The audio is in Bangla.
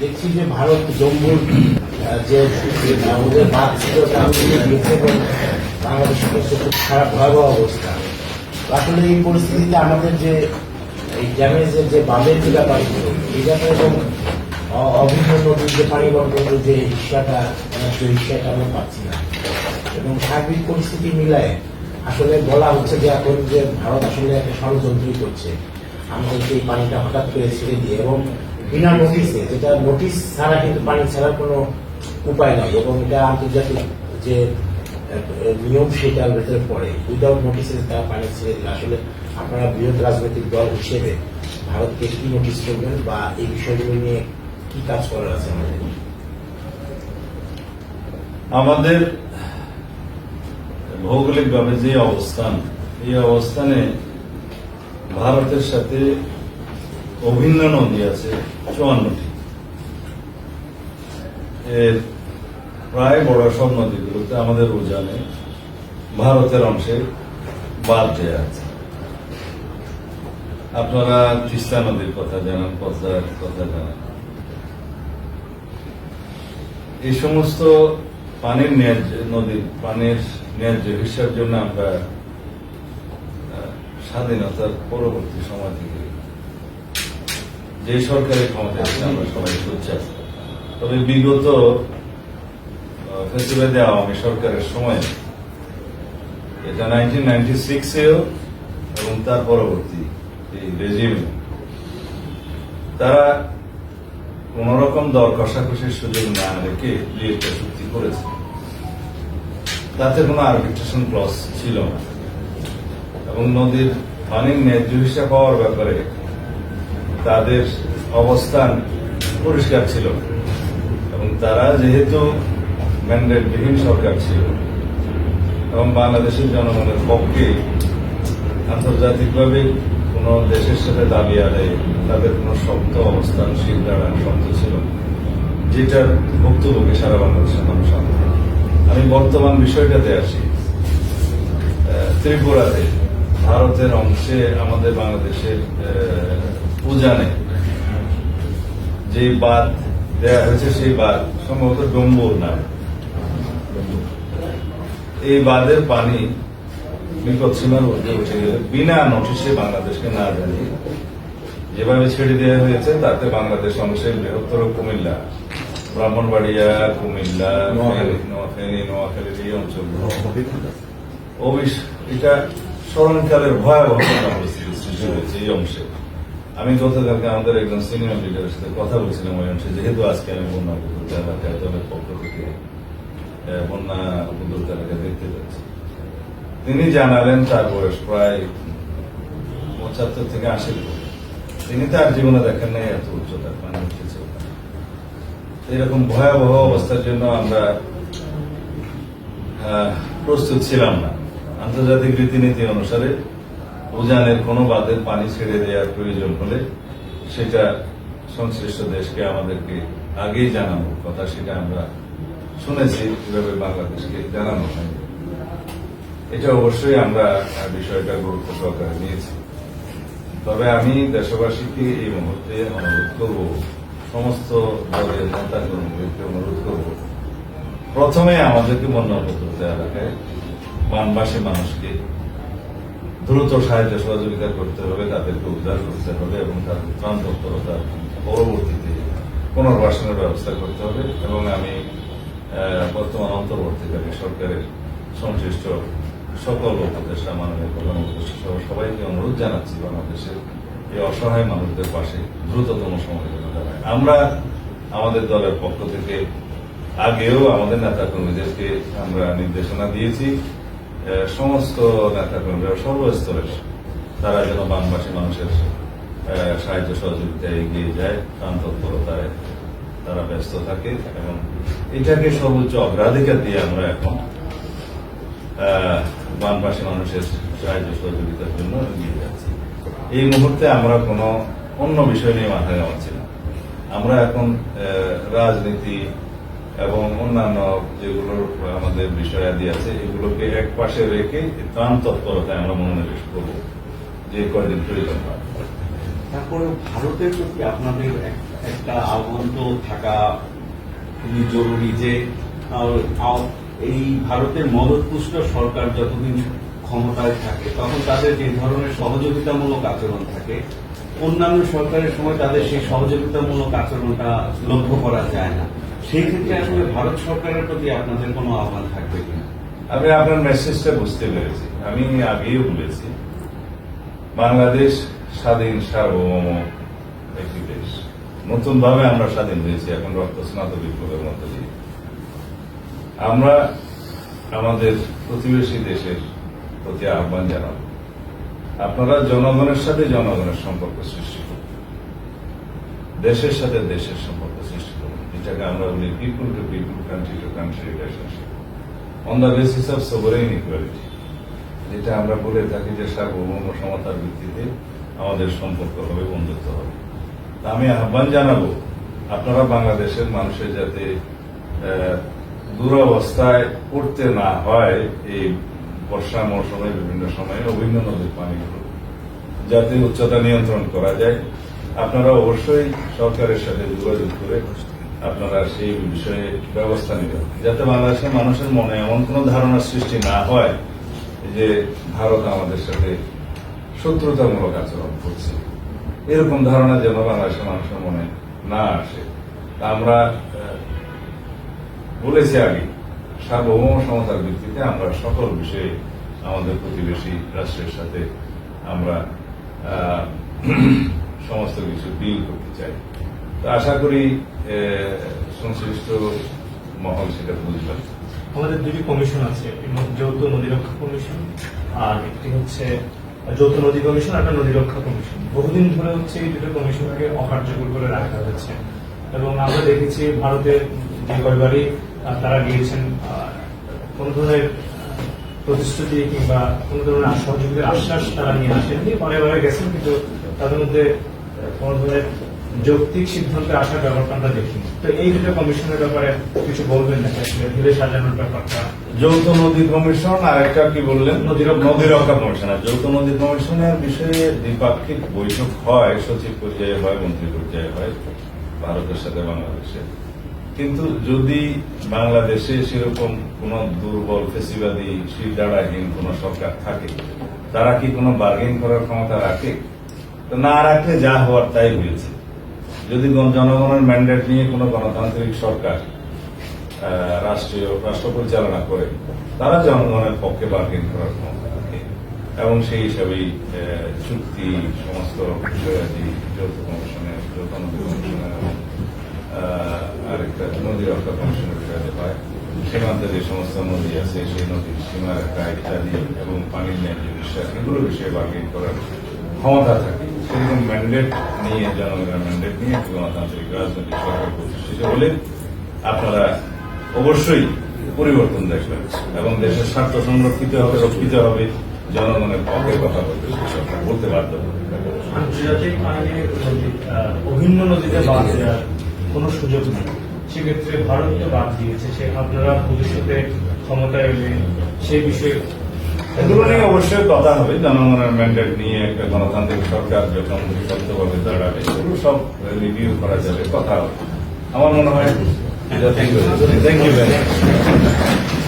দেখছি যে ভারত জম্মুর যে আহ, ওদের বাদ ছিল বাংলাদেশের খুব খারাপ ভয়াবহ অবস্থা। আসলে এই পরিস্থিতিতে আমাদের যে এই ড্যামেজের যে বাঁধের যে ব্যাপারগুলো এই ব্যাপারে এবং অভিন্ন নদীর যে পানি বন্টনের যে হিসাটা সেই হিসাটা আমরা পাচ্ছি না। এবং সার্বিক পরিস্থিতি মিলায় আসলে বলা হচ্ছে যে এখন যে ভারত আসলে একটা ষড়যন্ত্রই করছে। আমাদেরকে এই পানিটা হঠাৎ করে ছেড়ে দিয়ে এবং বিনা নোটিসে যেটা নোটিশ ছাড়া কিন্তু পানি ছাড়ার কোনো উপায় নাই এবং এটা আন্তর্জাতিক যে নিয়ম সেটার ভেতরে পড়ে। উইদাউট নোটিসে তারা পানি ছেড়ে দিলে। আসলে আপনারা বৃহৎ রাজনৈতিক দল হিসেবে ভারতকে কি নোটিশ করবেন বা এই বিষয়গুলো নিয়ে কি কাজ করার আছে আমাদের? আমাদের ভৌগোলিকভাবে যে অবস্থান, এই অবস্থানে ভারতের সাথে অভিন্ন নদী আছে চুয়ান্নটি এর প্রায় বড় সব নদীগুলোতে আমাদের উজানে ভারতের অংশে বাদ দেওয়া আছে। আপনারা তিস্তা নদীর কথা জানান, পদ্মার কথা জানান। এই সমস্ত পানির ন্যায্য, নদীর পানির ন্যায্য হিসাব জন্য আমরা স্বাধীনতার পরবর্তী সময় থেকে যে সরকারি ক্ষমতা আছে, আমরা সবাই সোচ্চার তবে বিগত ফেসিবাদে আওয়ামী সরকারের সময়, এটা নাইনটিন নাইনটি সিক্সেও এবং তার পরবর্তী এই রেজিমে তারা কোন রকম দর কষাকষির সুযোগ না রেখে দুই একটা চুক্তি করেছে। তাতে কোনো আরবিট্রেশন ক্লস ছিল না। এবং নদীর পানির ন্যায্য হিসাব পাওয়ার ব্যাপারে তাদের অবস্থান পরিষ্কার ছিল এবং তারা যেহেতু ম্যান্ডেটবিহীন সরকার ছিল এবং বাংলাদেশের জনগণের পক্ষে আন্তর্জাতিকভাবে কোনো দেশের সাথে দাবি আদায় তাদের কোনো শক্ত অবস্থান শীল দাঁড়ান শক্ত ছিল যেটার ভুক্তভোগী সারা বাংলাদেশের মানুষ আমি বর্তমান বিষয়টাতে আসি। ত্রিপুরাতে ভারতের অংশে আমাদের বাংলাদেশের আহ, উজানে যে বাদ দেয়া হয়েছে সেই বাদ সম্ভবত ডম্বুর নাম। এই বাঁধের পানি বিপদ সীমার ঊর্ধ্বে উঠে গেলে বিনা নোটিশে বাংলাদেশকে না জানিয়ে যেভাবে ছেড়ে দেওয়া হয়েছে তাতে বাংলাদেশ অংশের বৃহত্তর কুমিল্লা ব্রাহ্মণবাড়িয়া কুমিল্লা নোয়াখালী। নোয়াখালী নোয়াখালীর এই অবিশ- এটা স্মরণকালের ভয়াবহ পরিস্থিতি সৃষ্টি হয়েছে এই অংশে। আমি গতকালকে আমাদের একজন সিনিয়র লিডারের সাথে কথা বলছিলাম ওই অংশে, যেহেতু আজকে আমি বন্যা উপদ্রুত এলাকায় দলের পক্ষ থেকে বন্যা উপদ্রুত এলাকায় দেখতে যাচ্ছি। তিনি জানালেন তার বয়স প্রায় পঁচাত্তর থেকে আশি তিনি তার জীবনে দেখেন নাই এত উচ্চতার পানি উঠেছে ওখানে। এরকম ভয়াবহ অবস্থার জন্য আমরা প্রস্তুত ছিলাম না। আন্তর্জাতিক রীতিনীতি অনুসারে উজানের কোনো বাদের পানি ছেড়ে দেওয়ার প্রয়োজন হলে সেটা সংশ্লিষ্ট দেশকে আমাদেরকে আগেই জানানোর কথা সেটা আমরা শুনেছি কীভাবে বাংলাদেশকে জানানো হয় এটা অবশ্যই আমরা বিষয়টা গুরুত্ব সহকারে নিয়েছি। তবে আমি দেশবাসীকে এই মুহূর্তে অনুরোধ করব, সমস্ত দলের নেতা কর্মীদেরকে অনুরোধ করব, প্রথমে আমাদেরকে বন্যাপত্র এলাকায় বানবাসী মানুষকে দ্রুত সাহায্য সহযোগিতা করতে হবে, তাদেরকে উদ্ধার করতে হবে এবং তাদের ত্রাণ তৎপরতার পরবর্তীতে পুনর্বাসনের ব্যবস্থা করতে হবে এবং আমি বর্তমান অন্তর্বর্তীকালীন সরকারের সংশ্লিষ্ট সকল উপদেষ্টা, মাননীয় প্রধান সহ সবাইকে অনুরোধ জানাচ্ছি বাংলাদেশের এই অসহায় মানুষদের পাশে দ্রুততম সময় যেন দাঁড়ায়। আমরা আমাদের দলের পক্ষ থেকে আগেও আমাদের নেতা কর্মীদেরকে আমরা নির্দেশনা দিয়েছি। সমস্ত নেতা কর্মীরা সর্বস্তরের তারা যেন বাংলাদেশী মানুষের সাহায্য সহযোগিতায় এগিয়ে যায় ত্রাণ তৎপরতায় তারা ব্যস্ত থাকে এবং এটাকে সর্বোচ্চ অগ্রাধিকার দিয়ে আমরা এখন বানবাসী মানুষের সাহায্য সহযোগিতার জন্য এগিয়ে যাচ্ছি। এই মুহূর্তে আমরা কোনো অন্য বিষয় নিয়ে মাথায় ঘামাচ্ছি না। আমরা এখন রাজনীতি এবং অন্যান্য যেগুলো আমাদের বিষয়াদি আছে, এগুলোকে এক পাশে রেখে ত্রাণ তৎপরতায় আমরা মনোনিবেশ করব, যে কয়দিন প্রয়োজন হয়। তারপরে ভারতের প্রতি আপনাদের একটা আহ্বান তো থাকা খুবই জরুরি যে এই ভারতের মদতপুষ্ট সরকার যতদিন ক্ষমতায় থাকে, তখন তাদের যে ধরনের সহযোগিতামূলক আচরণ থাকে, অন্যান্য সরকারের সময় তাদের সেই সহযোগিতামূলক আচরণটা লক্ষ্য করা যায় না। সেই ক্ষেত্রে আসলে ভারত সরকারের প্রতি আপনাদের কোনো আহ্বান থাকবে কিনা? আমি আপনার মেসেজটা বুঝতে পেরেছি। আমি আগেও বলেছি, বাংলাদেশ স্বাধীন সার্বভৌম একটি দেশ। নতুন ভাবে আমরা স্বাধীন হয়েছি, এখন রক্ত স্নাত বিপ্লবের মধ্যে দিয়ে। আমরা আমাদের প্রতিবেশী দেশের প্রতি আহ্বান জানাব। আপনারা জনগণের সাথে জনগণের সম্পর্ক সৃষ্টি করুন। দেশের সাথে দেশের সম্পর্ক। যেটাকে আমরা বলি people to people country to country relationship on the basis of sovereign equality যেটা আমরা বলে থাকি যে সার্বভৌম সমতার ভিত্তিতে আমাদের সম্পর্ক হবে, বন্ধুত্ব হবে। তা আমি আহ্বান জানাব, আপনারা বাংলাদেশের মানুষের যাতে দুরবস্থায় পড়তে না হয় এই বর্ষা মৌসুমে বিভিন্ন সময়ে অভিন্ন নদীর পানিগুলো, যাতে উচ্চতা নিয়ন্ত্রণ করা যায়। আপনারা অবশ্যই সরকারের সাথে যোগাযোগ করে আপনারা সেই বিষয়ে ব্যবস্থা নেবেন। যাতে বাংলাদেশের মানুষের মনে এমন কোন ধারণার সৃষ্টি না হয় যে ভারত আমাদের সাথে শত্রুতামূলক আচরণ করছে। এরকম ধারণা যেন বাংলাদেশের মানুষের মনে না আসে। আমরা বলেছি আগে, সার্বভৌম সমতার ভিত্তিতে আমরা সকল বিষয়ে আমাদের প্রতিবেশী রাষ্ট্রের সাথে আমরা সমস্ত কিছু ডিল করতে চাই। আশা করি সংশ্লিষ্ট মহল সেটা বুঝবেন আমাদের দুটি কমিশন আছে যৌথ নদী রক্ষা কমিশন আর একটি হচ্ছে যৌথ নদী কমিশন আর নদী রক্ষা কমিশন। বহুদিন ধরে হচ্ছে এই দুটো কমিশনকে অকার্যকর করে রাখা হয়েছে এবং আমরা দেখেছি ভারতের যে কয়বারই তারা গিয়েছেন কোন ধরনের প্রতিশ্রুতি কিংবা কোন ধরনের সহযোগিতার আশ্বাস তারা নিয়ে আসেননি পরে গেছেন, কিন্তু তাদের মধ্যে কোন ধরনের যৌক্তিক সিদ্ধান্তে আসার ব্যাপারটা আমরা দেখিনি তো এই দুটো কমিশনের ব্যাপারে কিছু বলবেন আসলে ধীরে সাজানোর ব্যাপারটা। যৌথ নদী কমিশন আর একটা কি বললেন? নদী নদী রক্ষা কমিশন। আর যৌথ নদী কমিশনের বিষয়ে দ্বিপাক্ষিক বৈঠক হয় সচিব পর্যায়ে হয় মন্ত্রী পর্যায়ে হয় ভারতের সাথে বাংলাদেশের কিন্তু যদি বাংলাদেশে সেরকম কোন দুর্বল ফেসিবাদী শিরদাঁড়াহীন কোন সরকার থাকে তারা কি কোনো বার্গেন করার ক্ষমতা রাখে? না রাখলে যা হওয়ার তাই হয়েছে। যদি জনগণের ম্যান্ডেট নিয়ে কোনো গণতান্ত্রিক সরকার রাষ্ট্রীয় রাষ্ট্র পরিচালনা করে, তারা জনগণের পক্ষে বার্গেন করার ক্ষমতা রাখে। এবং সেই হিসাবেই চুক্তি, সমস্ত বিষয়াদি, যৌথ কমিশনের যৌথ নদী কমিশনের এবং আরেকটা নদী রক্ষা কমিশনের বিষয়াদি হয় সীমান্তে যে সমস্ত নদী আছে, সেই নদীর সীমারেখা ইত্যাদি এবং পানির ন্যায্য বিশ্বাস, এগুলো বিষয়ে বার্গেন করার ক্ষমতা থাকে, সেরকম ম্যান্ডেট নিয়ে, জনগণের ম্যান্ডেট নিয়ে গণতান্ত্রিক রাজনৈতিক সরকার প্রতিষ্ঠিত হলে আপনারা অবশ্যই পরিবর্তন দেখবেন এবং দেশের স্বার্থ সংরক্ষিত হবে, রক্ষিত হবে, জনগণের পক্ষে কথা বলতে সরকার বলতে বাধ্য হবে। আন্তর্জাতিক আইনে অভিন্ন নদীতে বাদ দেওয়ার কোনো সুযোগ নেই, সেক্ষেত্রে ভারত তো বাদ দিয়েছে, সে আপনারা ভবিষ্যতে ক্ষমতায় এলে সেই বিষয়ে এগুলো নিয়ে অবশ্যই কথা হবে। জনগণের ম্যান্ডেট নিয়ে একটা গণতান্ত্রিক সরকার যখন শক্তভাবে দাঁড়াবে, এগুলো সব রিভিউ করা যাবে, কথা হবে। আমার মনে হয় থ্যাংক ইউ থ্যাংক ভেরি